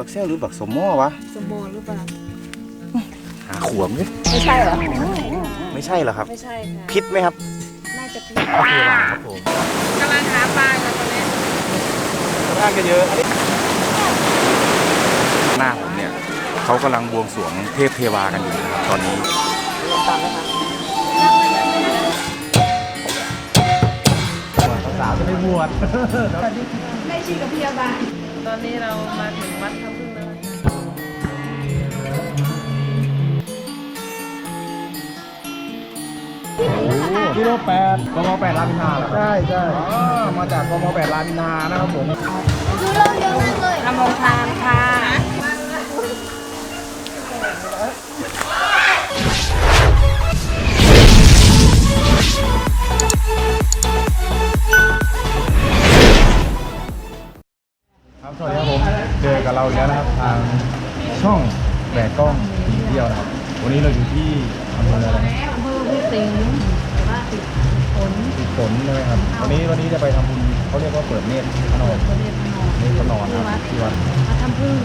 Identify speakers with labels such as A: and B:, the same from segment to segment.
A: บักเซลหรือบักสมโมวะ
B: สมบูรณ์หรือเปล่า
A: หาขวมเลย
B: ไม่ใช่เหรอ
A: ไม่ใช่เหรอครับ
B: ไม่ใช่ค่ะ
A: พิษไหมครับ
B: น่าจะผิด
A: โอเคว่ะครับผม
B: กำลังหาปลากันตอนนี้
A: ร่างก็เยอะหน้าผมเนี่ยเขากำลังบวงสรวงเทพเทวากันอยู่นะครับตอนนี้
B: ตามไหมคะ
A: สาวจะไม่บวช
B: ได้ชีกับพี่บาลต อนนี้เรามาถึงวัดทับพึ่งแล้วนะคะ
C: กิโลแปดกมแปดรามอินทราเหรอใช่ใช่มาจากกมแปดรามอินทรานะครับผม
B: ทำโรงทานค่ะ
C: สวัสดีครับผมเจอกับเราอีกแล้วนะครับทางช่องแบกกล้องทีเดียวนะครับ วันนี้เราอยู่ที่อำเภออะไรนะ
B: อำเภอพิสิงห์แต่ว่าติดฝน
C: ติดฝนใช่ไหมครับ วันนี้วันนี้จะไปทำบุญเขาเรียกว่าเปิดเนตรพระนอน
B: ประเทศพนม
C: เนตรพระนอนนะครับที่วัด
B: วัดทำพึ่ง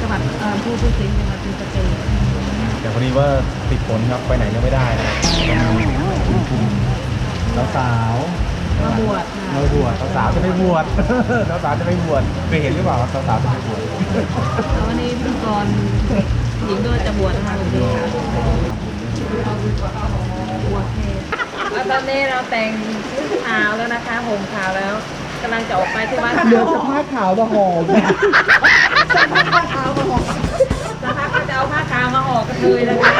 B: จังหวัดเอ่ออำเภอพิสิงห์จังหวัดศรีสะเกษ
C: แต่พอดีว่าติดฝนครับไปไหนยังไม่ได้นะครับต้องมีคุณคุณสาวๆ
B: มาบวชค่ะ
C: มาบวชสาวๆจะไม่บวช สาวๆจะไม่บวชเคยเห็นหรือเปล่าครับสาวๆจะไม่บวช
B: แล้ววันนี้พิธีกรหญิงด้วยจะบวชนะคะหลวงพี่ค่ะบวชเทศแล้วตอนนี้เราแต่งชุดขาวแล้วนะคะห่มขาวแล้วกำลังจะออกไปที่วัด
C: เดี๋ยวจะผ้าขาวมาห่อ
B: สักพักก็จะเอาผ้าขาวมาออกกระเทยแล้วค่ะ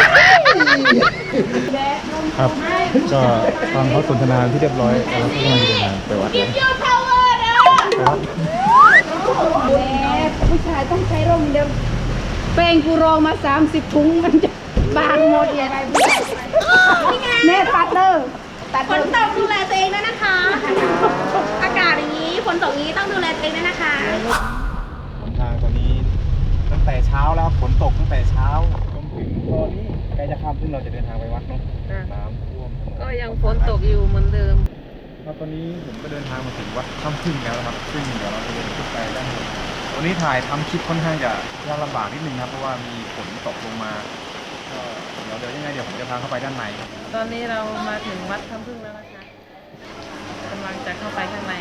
C: ครับ ก็ฟังเขาสนทนาที่เรียบร้อยแล้วก็กำลังจะเดินทางไปวัดเลยไปวัด
D: ผู้ชายต้องใช้ร่มเดียวเป้งกูรองมา 30ถุงมันจะบางหมดยังไงแม่ตัดเด้อตัด
E: ฝนตกดูแลตัวเองด้วยนะคะ อากาศอย่างนี้ฝนตกอย่างนี้ต้องดูแลตัวเองด้วยนะคะ
C: หนทางตอนนี้ตั้งแต่เช้าแล้วฝนตกตั้งแต่เช้าจนถึงตอนนี้ใก ล้จะค่ำซึ่งเราจะเดินทางไปวัดเนาะน้ำท่วมถนน
B: ก็ยังฝนตกอยู่เหมือนเดิม
C: ครับตอนนี้ผมก็เดินทางมาถึงวัดถ้ำพึ่งแล้วนะครับ ซึ่งเดี๋ยวเราจะเดินขึ้นไปด้านบนวันนี้ถ่ายทำคลิปค่อนข้างจะยากลำบากนิดนึงครับ เพราะว่ามีฝนตกลงมาก็เดี๋ยวเดี๋ยวยังไงเดี๋ยวผมจะพาเข้าไปด้านในครับ
B: ตอนนี้เรามาถึงวัดทำพึ่งแล้วนะคะกำลังจะเข้าไปข้างใน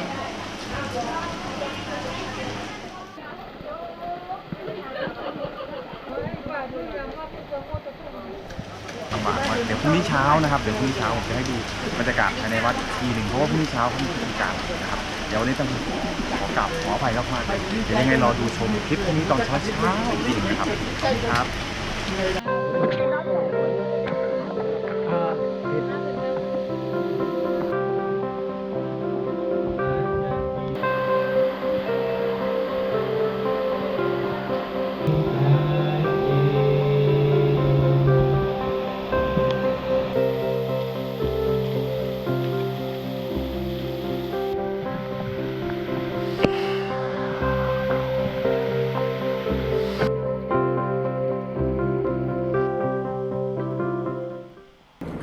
C: ลำ บากมาเดี๋ยวพรุ่งนี้เช้านะครับเดี๋ยวพรุ่งนี้เช้าผมจะให้ดูบรรยากาศภายในวัดอีกทีหนึ่งเพราะว่าพรุ่งนี้เช้าเขามีกิจการนะครับเดี๋ยววันนี้ต้องขอกลับขออภัยมากๆเลยเดี๋ยวยังไงรอดูชมคลิปพรุ่งนี้ตอนเช้าเช้าๆอีกทีหนึงนะครับขอบคุณครับ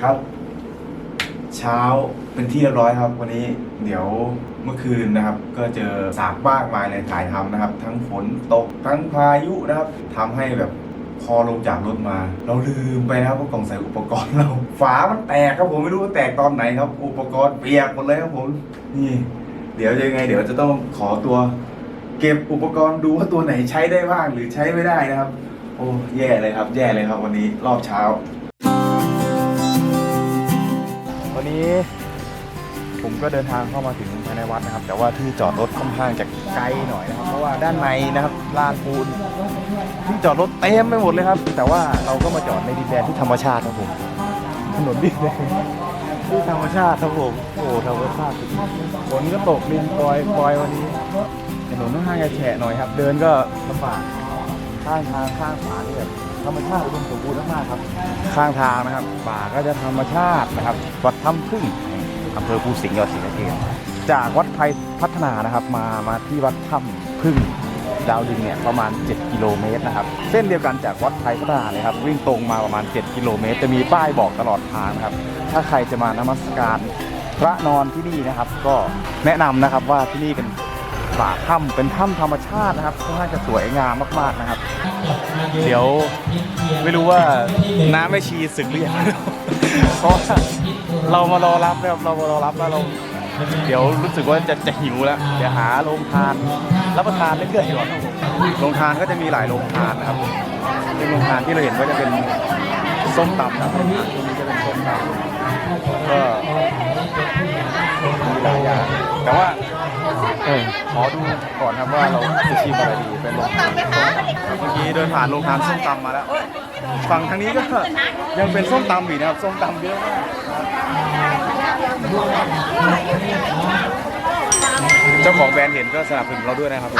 A: ครับ เช้าเป็นที่เรียบร้อยครับวันนี้เดี๋ยวเมื่อคืนนะครับ ก็เจอสากมากมายในถ่ายทำนะครับ ทั้งฝนตกทั้งพายุนะครับทำให้แบบพอลงจากรถมา เราลืมไปนะครับว่ากล่องใส่อุปกรณ์เรา ฝามันแตกครับผมไม่รู้ว่าแตกตอนไหนครับ อุปกรณ์เปียกหมดเลยครับผมนี่ เดี๋ยวยังไง เดี๋ยวจะต้องขอตัว เก็บอุปกรณ์ดูว่าตัวไหนใช้ได้บ้างหรือใช้ไม่ได้นะครับ โอ้แย่เลยครับ แย่เลยครับวันนี้รอบเช้า วันนี้ผมก็เดินทางเข้ามาถึงภายในวัดนะครับ แต่ว่าที่จอดรถค่อนข้างจะไกลหน่อยนะครับ เพราะว่าด้านในนะครับลานปูนที่จอดรถเต็มไปหมดเลยครับ แต่ว่าเราก็มาจอดในดินแดนที่ธรรมชาติครับผมถนนดินแดนที่ธรรมชาติครับผมโอ้ธรรมชาติฝนก็ตกลินปล่อยปล่อยวันนี้ถนนค่อนข้างจะแฉะหน่อยครับ เดินก็ลำบากข้างทางข้างฝาเนี่แบบ ธรรมชาติอุดมสมบูรณ์มากๆครับ ข้างทางนะครับ ป่าก็จะธรรมชาตินะครับ วัดถ้ำพึ่งอำเภอภูสิงห์จังหวัดศรีสะเกษจากวัดไทยพัฒนานะครับ มามาที่วัดถ้ำพึ่งดาวดึงเนี่ยประมาณ 7 กิโลเมตรนะครับ เส้นเดียวกันจากวัดไทยพัฒนาเลยครับ วิ่งตรงมาประมาณ 7 กิโลเมตร จะมีป้ายบอกตลอดทางนะครับ ถ้าใครจะมานมัสการพระนอนที่นี่นะครับ ก็แนะนำนะครับว่าที่นี่เป็น ปากถ้ำเป็นถ้ำธรรมชาตินะครับค่อนข้างจะสวยงามมากๆนะครับ เดี๋ยวไม่รู้ว่าน้ำไม่ชีศึกหรือยังเพราะเรามารอรับนะครับเรามารอรับแล้วเราเดี๋ยวรู้สึกว่าจะจะหิวแล้วเดี๋ยวหาโรงทานรับประทานเรื่อยๆก่อนครับผมโรงทานก็จะมีหลายโรงทานนะครับซึ่งโรงทานที่เราเห็นก็จะเป็นส้มตำนะครับโรงทานตรงนี้จะเป็นส้มตำก็มีหลายอย่างแต่ว่า เออขอดูก่อนครับว่าเราจะชิมอะไรดีเป็นโรงทานเมื่อกี้เดินผ่านโรงทานส้มตำมาแล้วฝั่งทางนี้ก็ยังเป็นส้มตำอยู่นะครับส้มตำเยอะมากเจ้าของแบรนด์เห็นก็สนับสนุนเราด้วยนะครับ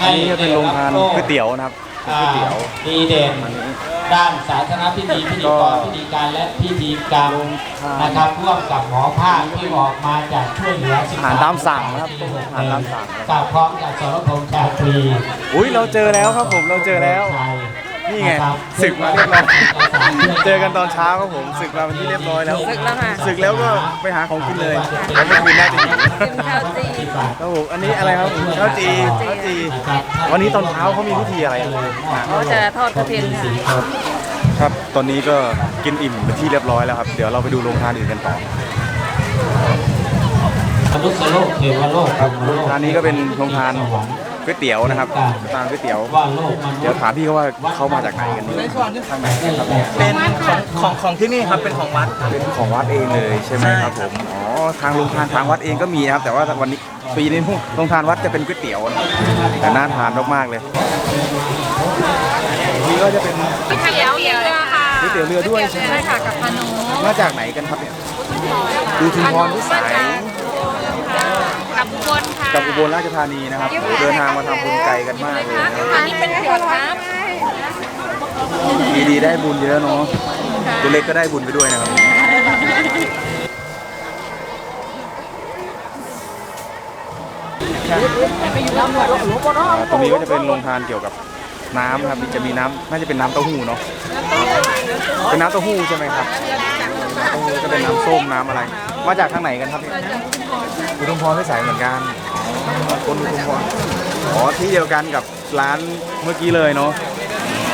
A: อันนี้จะเป็นโรงทานก๋วยเตี๋ยวนะครับก๋วยเตี๋ยว
F: ดีเด่น
A: อันนี้
F: ด้านสาธารณพิธีพิธีกรพิธีการและพิธีกรรม
A: ทาน
F: นะครับร่วมกับหมอภาคที่ออกมาจากช่วยเหลือ
A: อาหารตามสั่งนะครับอาหารตามสั่ง
F: กับพร้อมกับสรพงษ์ชาตรี
A: อุ้ยเราเจอแล้วครับผมเราเจอแล้ว นี่ไงศึกมาเรียบร้อยเจอกันตอนเช้าครับผมศึกมาเป็นที่เรียบร้อยแล้ว
B: ศึกแล้วค่ะ
A: ศึกแล้วก็ไปหาของกินเลยแล้วเมื่อคืนน่าจะหิว
B: กินข้าวจี
A: ครับผมอันนี้อะไรครับข้าวจีข้าวจี วันนี้ตอนเช้าเขามีพิธีอะไรอะ
B: เขาจะทอดกระเทียมค่ะ
A: ครับตอนนี้ก็กินอิ่มเป็นที่เรียบร้อยแล้วครับ เดี๋ยวเราไปดูโรงทานอื่นกันต่อ
F: มนุษย์โลกเทวโลก
A: ครับโรงทานนี้ก็เป็นโรงทาน ก๋วยเตี๋ยวนะครับทานก๋วยเตี๋ยว
F: ว่าโลกมนุษย์
A: เดี๋ยวถามพี่เขาว่าเขามาจากไหนกันดีทางไหนกันครับเนี่ย
G: เป็นของของของที่นี่ครับเป็นของวัด
A: เป็นของวัดเองเลยใช่ไหมครับผมอ๋อทางโรงทานทางวัดเองก็มีนะครับ แต่ว่าวันนี้ปีนี้โรงทานวัดจะเป็นก๋วยเตี๋ยวนะครับแต่น่าทานมากๆเลยนี่ก็จะเป็น
B: ก๋วยเตี๋ยวเรือค่ะ
A: ก๋วยเตี๋ยวเรือด้วยใช่ไหม
B: ใช่ค่ะกับพนุ
A: มาจากไหนกันครับเนี่ยดูทุมพรพิสัย
B: กับอุบลค่ะ
A: กับอุบลราชธานีนะครับ เดินทางมาทำบุญไกลกันมากเลยนะครับ
B: อันนี้เป็นขวดน้
A: ดีดีได้บุญเยอะเนาะตัวเล็กก็ได้บุญไปด้วยนะครับอ่าตรงนี้ก็จะเป็นโรงทานเกี่ยวกับน้ำนะครับจะมีน้ำน่าจะเป็นน้ำเต้าหู้เนาะเป็นน้ำเต้าหู้ใช่ไหมครับเต้าหู้จะเป็นน้ำส้มน้ำอะไร มาจากทางไหนกันครับเนี่ยอุดมพรพิสัยเหมือนกันอ๋อ คนอุดมพรอ๋อที่เดียวกันกับร้านเมื่อกี้เลยเนาะ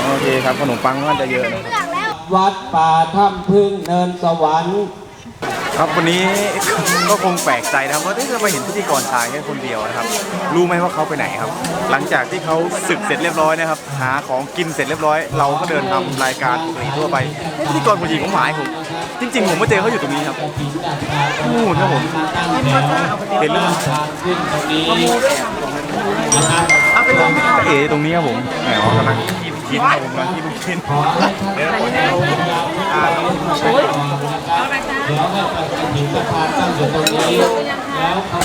A: โอเคครับขนมปังน่าจะเยอะนะ
F: วัดป่าถ้ำพึ่งเนินสวรรค์
A: ครับวันนี้ก็คงแปลกใจนะครับว่าเอ๊ะจะมาเห็นพิธีกรชายแค่คนเดียวนะครับ รู้ไหมว่าเขาไปไหนครับ หลังจากที่เขาศึกเสร็จเรียบร้อยนะครับ หาของกินเสร็จเรียบร้อย เราก็เดินทำรายการปกติทั่วไปเอ๊ะพิธีกรผู้หญิงของหมายผม จริงๆผมมาเจอเขาอยู่ตรงนี้ครับนู่นครับผมเห็นหรือเปล่า
F: ขึ้นตรงนี้นะครับ
A: เอ๋ตรงนี้ครับผมแหมเขากำลังกินกินครับผมกำลังกินลูกชิ้น
F: ขอให้ท่าน
A: เดี๋ยวเราจะ
F: อ่าเราใช้ก่อนนะครับเดี๋ยวให้ไปถึงสะพานตั้งอยู่ตรงนี้แล้วเขา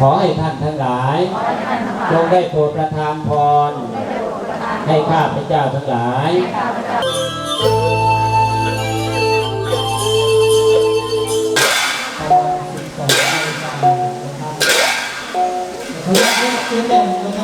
F: ขอให้ท่านทั้งหลายจงได้โปรดประทานพร ให้ข้าพเจ้าทั้งหลาย
A: ครับ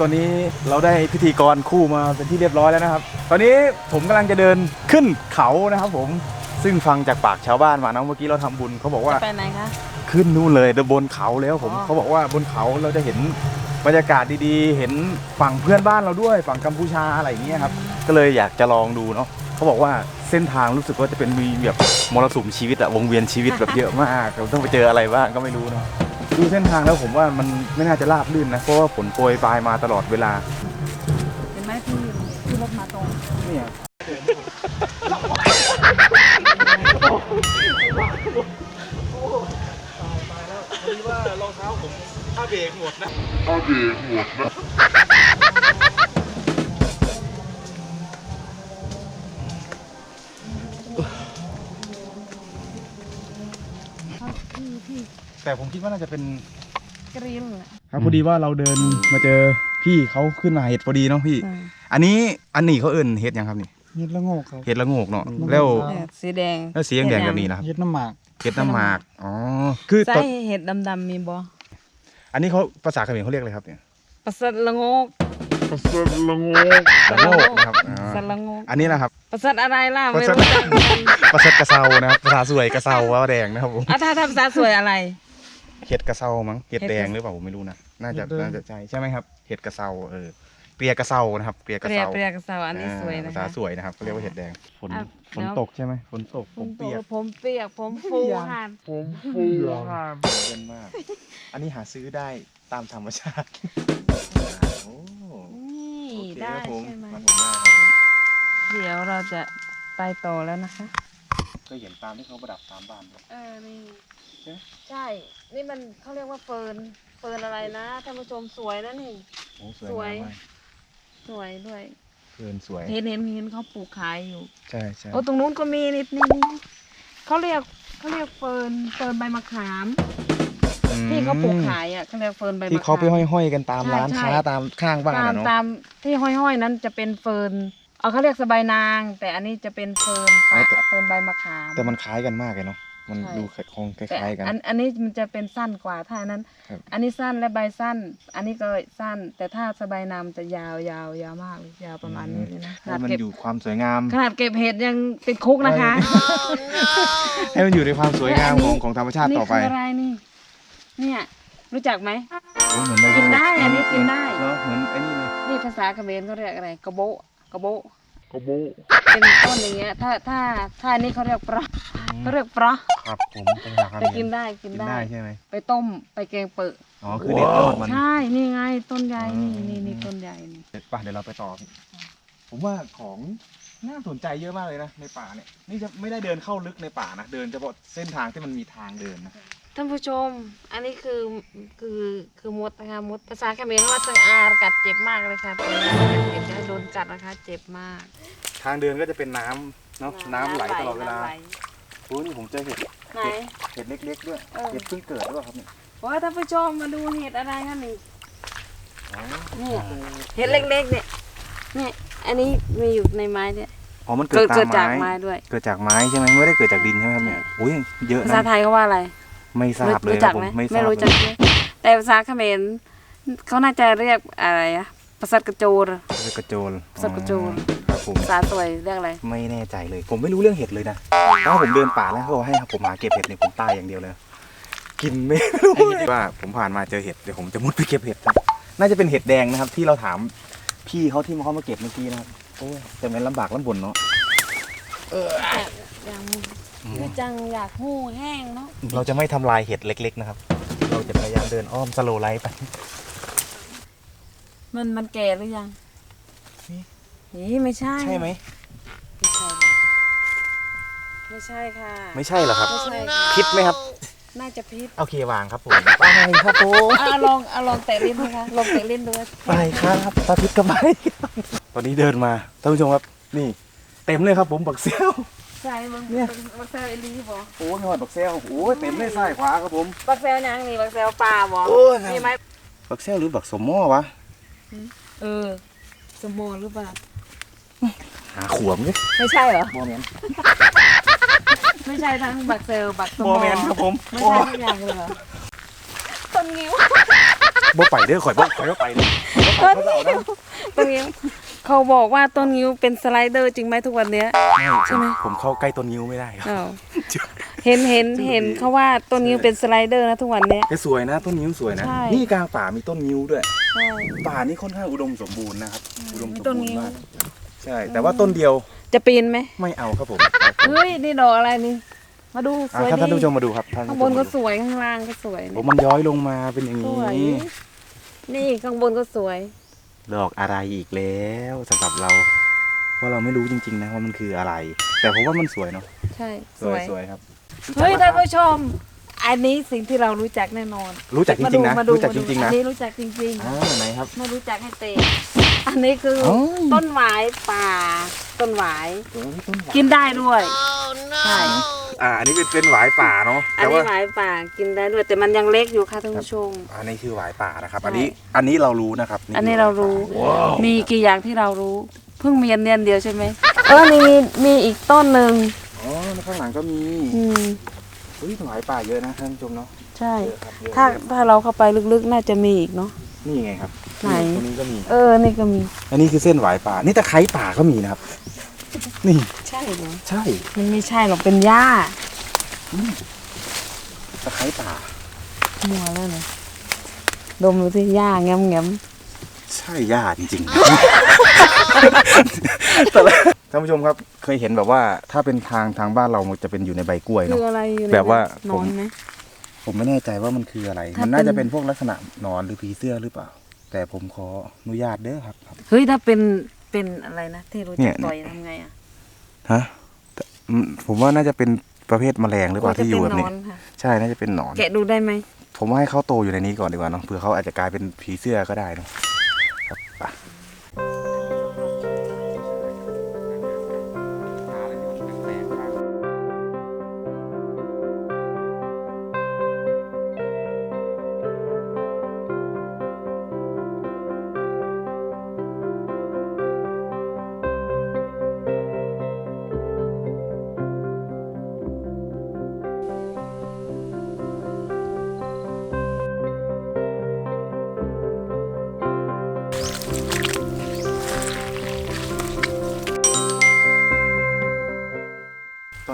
A: ตอนนี้เราได้พิธีกรคู่มาเป็นที่เรียบร้อยแล้วนะครับ ตอนนี้ผมกำลังจะเดินขึ้นเขานะครับผมซึ่งฟังจากปากชาวบ้านมานะเมื่อกี้เราทำบุญเขาบอกว่าำ
B: ไปไหนคะ
A: ขึ้นนู่นเลยเดินบนเขาแล้วผม
B: อ๋อ
A: เขาบอกว่าบนเขาเราจะเห็นบรรยากาศดีๆ เห็นฝั่งเพื่อนบ้านเราด้วยฝั่งกัมพูชาอะไรอย่างเงี้ยครับก็เลยอยากจะลองดูเนาะเขาบอกว่าเส้นทางรู้สึกว่าจะเป็นมีแบบมรสุมชีวิตอะวงเวียนชีวิตแบบเยอะมากเราต้องไปเจออะไรบ้างก็ไม่รู้เนาะ ดูเส้นทางแล้วผมว่ามันไม่น่าจะราบลื่นนะ เพราะว่าฝนโปรยปลายมาตลอดเวลา
B: เห็นไหมพี่ที่รถมาตรง
A: เนี่ยว่ารองเท้าผมถ้าเบรกหมดนะ แต่ผมคิดว่าน่าจะเป็น
B: กริล
A: ครับพอดีว่าเราเดินมาเจอพี่เขาขึ้นมาเห็ดพอดีเนาะพี่ อันนี้อันนี้เขาเอิ่นเห็ดยังครับนี่
G: เห็ดละโงกครับ
A: เห็ดละโงกเนาะแล้ว
B: สีแดง
A: แล้วสีแดงๆแบบนี้นะครับ
G: เห็ดน้ำหมาก
A: เห็ดน้ำหมากอ๋อคือ
B: ไส้
A: ตอน
B: เห็ดดำๆมีบ่
A: อันนี้เขาภาษาเขมรเขาเรียกอะไรครับเนี่ย
B: ประสัดละโงก
A: ละโงกนะครับอ๋อ
B: ประสัดละโงก
A: อันนี้นะครับ
B: ประสัดอะไรล่ะ
A: ประ
B: ไม่
A: สัด
B: รู้จักเหมือนกัน
A: ประเสริฐกระเซานะครับภาษาสวยกระเซาว่าแดงนะครับผม
B: อะถ้าทำภาษาสวยอะไร
A: เห็ดกระเซามั้งเห็ด
B: เห็ด
A: แด
B: ก
A: ง
B: ระ
A: หรือเปล่าผมไม่รู้นะน่าจะน่าจะใช่ใช่ไหมครับเห็ดกระเซาเออเกลียกระเซานะครับเกลียก
B: เประรีย
A: เซา
B: เปรียกระเซาอันนี้สวย
A: อ่า
B: นะ
A: ภาษา
B: คะ
A: สวยนะครับเขาเรียกว่าเห็ดแดงฝน
B: อะ
A: ฝน
B: แล้ว
A: ตกใช่ไหมฝนตกผมเปียก
B: ผมเปียกผมฟูค่ะ
A: ผมฟูเย็นมาก อันนี้หาซื้อได้ตามธรรมชาติโอ้
B: นี่
A: โอเค
B: ได้
A: ครับผม
B: ใช่ไหม
A: มาผมได้ครับผม
B: เดี๋ยวเราจะไปต่อแล้วนะคะ
A: เคยเห็นตามที่เขาประดับตามบ้านไหม
B: เออนี่
A: ใช่ไหม
B: ใช่ นี่มันเขาเรียกว่าเฟิร์น เฟิร์นอะไรนะท่านผู้ชมสวยนะนี่
A: โอ้ส
B: ส
A: ว
B: วยย
A: งามมาก
B: สวยด้วย
A: เกินสวย
B: เห็นเห็นเห็นเขาปลูกขายอยู่
A: ใช่ใช่
B: โอ้ตรงนู้นก็มีนิดนี่นี่เขาเรียกเขาเรียกเฟิร์นเฟิร์นใบมะขาม
A: อืม
B: ที่เขาปลูกขายอะเขาเรียกเฟิร์นใบมะขาม
A: ที่เขาไปห้อยๆกันตาม
B: ใช่
A: ร้าน
B: ใช่
A: ค้าตามข้างบ้าน
B: ตาม
A: อะเนาะ
B: ตามที่ห้อยๆนั้นจะเป็นเฟิร์นเอาเขาเรียกสบายนาง แต่อันนี้จะเป็นเฟิร์นป่าเฟิร์นใบมะขาม
A: แต่มันคล้ายกันมากเลยเนาะ มัน
B: ใช่
A: ดูคงค
B: แต่
A: ล้ายๆกัน
B: อันอันนี้มันจะเป็นสั้นกว่าถ้าอันนั้น
A: ครับ
B: อันนี้สั้นและใบสั้น อันนี้ก็สั้น แต่ถ้าสบายนามจะยาวยาวยาวมากเลยยาวประมาณนี้เลยนะข
A: ให้
B: นาด
A: มัน
B: เก็บ
A: อยู่ความสวยงาม
B: ขนาดเก็บเห็ดยังติดคุกนะคะ
A: ให้มันอยู่ในความสวยงาม
B: และอันนี้
A: ของของธรรมชาติต่อไป
B: นี่คืออะไรนี่ เนี่ย รู้จักไหม
A: โอ้เหมือนใบ
B: กินได้อันนี้กินได้
A: เหรอเหมือนไอ้นี่เลย
B: นี่ภาษาเขมรเขาเรียกอะไรกระโบะกระโบะ กระโบเป็นต้นอย่างเงี้ย ถ้าถ้าถ้าอันนี้เขาเรียกปลาเขาเรียกปลา
A: ครับผมเป็นภาษา
B: ไปกินได้กิน
A: กิน
B: ได้
A: ได้ใช่ไหม
B: ไปต้มไปแกงเปิด
A: อ๋อคือเด็ดยอดมัน
B: ใช่นี่ไงต้นใหญ่นี่
A: อืม
B: นี่นี่ต้นใหญ่นี่
A: เด็ดป่ะเดี๋ยวเราไปต่อพี่ผมว่าของน่าสนใจเยอะมากเลยนะในป่าเนี่ยนี่จะไม่ได้เดินเข้าลึกในป่านะเดินเฉพาะเส้นทางที่มันมีทางเดินนะ
B: ท่านผู้ชม อันนี้คือคือคือมดนะคะมดภาษาเขมรว่าเซออาร์กัดเจ็บมากเลยค่ะตัวนี้เจ็บจะให้โดนกัดนะคะ เจ็บมาก
A: ทางเดินก็จะเป็นน้ำเนาะน้ำไหลตลอดเวลา
B: น้ำไห
A: โอ้นี่ผมเจอเห็ด
B: ไหน
A: เห็ดเล็ก ๆ ด้วย
B: เออ
A: เห็ดเพิ่งเกิดด้วยครับเนี่ย
B: โอ้ยท่านผู้ชมมาดูเห็ดอะไรคะนี่นี่เห็ดเล็กๆเนี่ยเนี่ยอันนี้มีอยู่ในไม้เนี่ย
A: อ๋อมัน
B: เกิ
A: เกิ
B: ด
A: ด
B: เกิด
A: ตา
B: จาก
A: ม
B: ไม้
A: ไม้
B: ด้วย
A: เกิดจากไม้ใช่ไหมไม่ได้เกิดจากดินใช่ไหมครับเนี่ยโอ้ยเยอะ
B: ภาษา
A: นะ
B: ไทยเขาว่าอะไร
A: ไม่ทราบเลย
B: รู้จัก
A: นะผ
B: ไหม
A: ไม่ทรา
B: ไม่
A: บ
B: รู้จัก
A: เลย
B: ใช่ไหมแต่ภาษาเขมรเขาน่าจะเรียกอะไรอะภาษากระโจร
A: เรียกกระโจน
B: สัตว์กระโจน
A: ครับผม
B: ภาษาสวยเรียกอะไร
A: ไม่แน่ใจเลย ผมไม่รู้เรื่องเห็ดเลยนะถ้าผมเดินป่าแล้วเขาบอกให้ผมหาเก็บเห็ดเนี่ยผมตายอย่างเดียวเลย กินไม่รู้ว่าผมผ่านมาเจอเห็ดเดี๋ยวผมจะมุดไปเก็บเห็ดครับ น่าจะเป็นเห็ดแดงนะครับ ที่เราถามพี่เขาที่มาเขามาเก็บเมื่อกี้นะครับโอ้ยแต่มันลำบากลำบนเนาะ
B: อย่างคือจังอยากหู้แห้งเนาะ
A: เราจะไม่ทำลายเห็ดเล็ก ๆ นะครับ เราจะพยายามเดินอ้อมสโลว์ไลท์ไป
B: มันมันแก่หรือยัง
A: นี่
B: นี่ไม่ใช่
A: ใช่ไหม
B: ไม่ใช่ค่ะ
A: ไม่ใช่เหรอครับ
B: ไม่ใช่ค่ะ
A: พิษไหมครับ
B: น่าจะพิษ
A: โอเควางครับผมไปครับผม
B: อะลองเอาลองแตะลิ้นดูค่ะลองแตะลิ้นดู
A: ไปครับตาพิษก็ไปตอนนี้เดินมาท่านผู้ชมครับ นี่ เต็มเลยครับผมบักเซล
B: ใช่มึง
A: เนี่ย
B: บักแซวเอลีบอ
A: โอ้ยหอดบักเซลโอ้ยเต็มเลยซ้ายขวาครับผม
B: บักแซวยังนี่บักแซวปลาบอ
A: โอ้ย
B: มีไหม
A: บักเซลหรือบักสมหม้อวะ
B: เออสมบูรณ์หรือเปล่า
A: หาขวมเลย
B: ไม่ใช่เหรอ
A: โมเมน
B: ไม่ใช่ทั้งบักเซลบักสม
A: โม
B: บูร
A: เมน
B: ณ์
A: ครับผม
B: ไม่
A: โอ้
B: ใช่ทุกอย่างเลยเหรอต้นงิ้ว
A: บ่ไปเด้อข่อยบ่ข่อยบ่ไปเลย
B: ต้นงิ้วต้นงิ้วเขาบอกว่าต้นงิ้วเป็นสไลเดอร์จริงไหมทุกวันเนี้ยใช่ไหม
A: ผมเข้าใกล้ต้นนิ้วไม่ได้ครับ
B: อ้าวเห็นเห็นเห็นเขาว่าต้นงิ้วเป็นสไลเดอร์นะทุกวันเนี้ย
A: แต่สวยนะ ต้นนิ้วสวยนะ
B: ใช่
A: นี่กลางป่ามีต้นนิ้วด้วย
B: ใช่
A: ป่านี่ค่อนข้างอุดมสมบูรณ์นะครับ อุดมส
B: มี
A: ม
B: ต้น
A: บูร
B: งิ้
A: ณ์
B: ว
A: มาก ใช่ แต่ว่าต้นเดียว
B: จะปีนไหม
A: ไม่เอาครับผม
B: เฮ้ยนี่ดอกอะไรนี่ มาดูส
A: อะ
B: วย
A: ท่านท่าน
B: ดี
A: ผู้ชมมาดูครับท่าน
B: ข้าง
A: ผู้
B: บ
A: ช
B: น
A: ม
B: ก็
A: มาดู
B: สวยข้างล่างก็สวย
A: โอ้มันย้อยลงมาเป็นอย่าง
B: ส
A: นี้
B: วยนี่ข้างบนก็สวย
A: ดอกอะไรอีกแล้วสำหรับเราเพราะเราไม่รู้จริง ๆ นะว่ามันคืออะไร แต่ผมว่ามันสวยเนาะ
B: ใช่
A: ส
B: ส
A: ว
B: วยย
A: สวยครับ
B: เฮ้ยท่านผู้ชม อันนี้สิ่งที่เรารู้จักแน่นอน
A: รู้จักจริงๆนะ
B: มาดู
A: รู้จักจริงๆ
B: อั
A: นะ
B: นนี้รู้จักจริง
A: อ่าไหนครับ
B: ๆไม่รู้จักให้เตะ อันนี้คือ
A: อ๋อ
B: ต้นหวายป่าต้นหวาย
A: โอ้ยต้นหวาย
B: กินได้ด้วยใช่
A: อ่าอันนี้เป็นเป็นหวายป่าเนาะ
B: อัน
A: แต่
B: นี้
A: ว่า
B: หวายป่ากินได้ด้วย แต่มันยังเล็กอยู่ค่ะท่านผู้ชม
A: อันนี้คือหวายป่านะครับ
B: ใช่
A: อันนี้อันนี้เรารู้นะครับ
B: อันนี้เรารู้ มีกี่อย่างที่เรารู้ เพิ่งมีอันเนียนเดียวใช่ไหมเออนี่มีมีอีกต้นหนึ่ง
A: อ๋อแล้วข้างหลังก็มี
B: อืม
A: เฮ้ยหวายป่าเยอะนะท่านผู้ชมเนาะ
B: ใช่
A: เยอะครับเยอะ
B: ถ้าถ้าเราเข้าไปลึกๆน่าจะมีอีกเนาะ
A: นี่ไงครับ
B: ไหน
A: ตรงนี้ก็มี
B: เออ นี่ก็มี
A: อันนี้คือเส้นหวายป่า นี่ตะไคร้ป่าก็มีนะครับ นี่
B: ใช่เหรอ
A: ใช่
B: มันไม่ใช่หรอก เป็นหญ้า
A: ตะไคร้ป่า
B: มัวแล้วเนี่ยดมดูที่หญ้าแง้มแง้ม
A: ใช่ย่าจริงๆแต่ละท่านผู้ชมครับเคยเห็นแบบว่าถ้าเป็นทางทางบ้านเรามันจะเป็นอยู่ในใบกล้วย
B: คื
A: เนาะ
B: ออะไรอยู่ใน
A: แบบว่า
B: หนอนไหม
A: ผมไม่แน่ใจว่ามันคืออะไร
B: ถ้า
A: มันน่า
B: เป็น
A: จะเป็นพวกลักษณะหนอนหรือผีเสื้อหรือเปล่า แต่ผมขออนุญาตเด้อครับครับ
B: เฮ้ยถ้าเป็นเป็นอะไรนะที่รู้
A: เนี่
B: จัก
A: ย
B: ต่อยทำไงอะ
A: ฮะแต่อืมผมว่าน่าจะเป็นประเภทแมลงหรือเปล่าที่อยู่แบบนี้
B: โจะเป็หนอนค่ะ
A: ใช่น่าจะเป็นหนอน
B: แกะดูได้ไหม
A: ผมว่าให้เขาโตอยู่ในนี้ก่อนดีกว่าเนาะเผื่อเขาอาจจะกลายเป็นผีเสื้อก็ได้เนาะครับ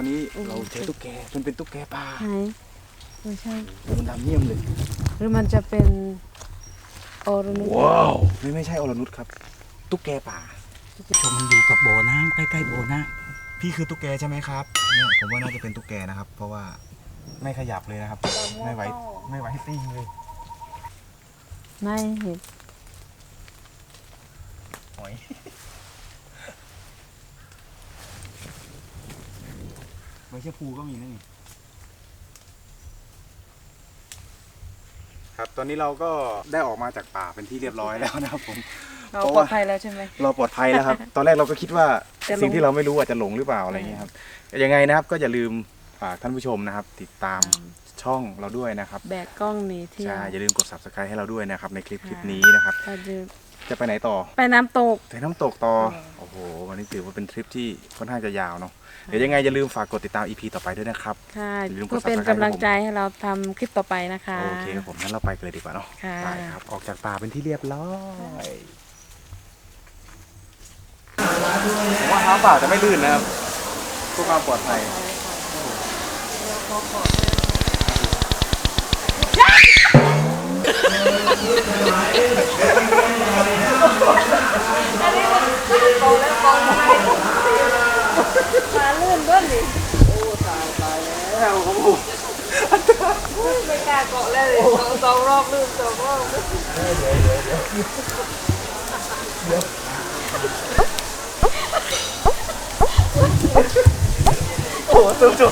A: นนี้เราเจอตุ๊กแกมันเป็นตุ๊กแกป่า
B: ไหนไม่ใช่
A: มันดำเยี่ยมเลย
B: หรือมันจะเป็นออรนุช
A: ว้าวไม่ไม่ใช่อรนุชครับ ตุ๊กแกป่า
G: ชมมันอยู่กับบ่อน้ำใกล้ๆบ่อน้
A: พี่คือตุ๊กแกใช่ไหมครับเนี่ยผมว่าน่าจะเป็นตุ๊กแกนะครับ เพราะว่าไม่ขยับเลยนะครับ ไม่ไหวไม่ไหวให้ติ้งเลย
B: ไม่เห็น
A: หอย ไม่ใช่ภูก็มีนะนี่ครับตอนนี้เราก็ได้ออกมาจากป่าเป็นที่เรียบร้อยแล้วนะครับผม
B: เรา
A: เพราะ
B: ปลอ
A: ว่า
B: ดภัยแล้วใช่ไหม
A: เราปลอดภัยแล้วครับ ตอนแรกเราก็คิดว่า
B: จะหลง
A: สิ่งที่เราไม่รู้อาจจะหลงหรือเปล่าอะไรอย่างเงี้ยครับยังไงนะครับก็อย่าลืมฝากท่านผู้ชมนะครับ ติดตามช่องเราด้วยนะครับ
B: แบกกล้องหนีเที่ยว
A: ใช่อย่าลืมกด subscribe ให้เราด้วยนะครับในคลิป
B: ค่ะ
A: คลิปนี้นะครับ
B: ก็ จะ
A: จะไปไหนต่อ
B: ไปน้ำตก
A: ไปน้ำตกต่อ โอ้โห วันนี้ถือว่าเป็นทริปที่ค่อนข้างจะยาวเนาะ เดี๋ยวยังไงอย่าลืมฝากกดติดตาม EP ต่อไปด้วยนะครับ
B: ค่ะ
A: อย่าลืมกด
B: เพื่อเป็น
A: subscribe
B: กำลังใจให้เราทำคลิปต่อไปนะคะ
A: โอเคครับผมงั้นเราไปกันเลยดีกว่าเนาะ
B: ค่ะ
A: ไปครับ ออกจากป่าเป็นที่เรียบร้อยผมว่าเท้าเปล่าจะไม่ลื่นนะครับเพื่อความปลอดภัย
B: ไม่กล้าเกาะเลยส องรอบลื่นสองรอบ
A: โอ้โหตุ้มจุ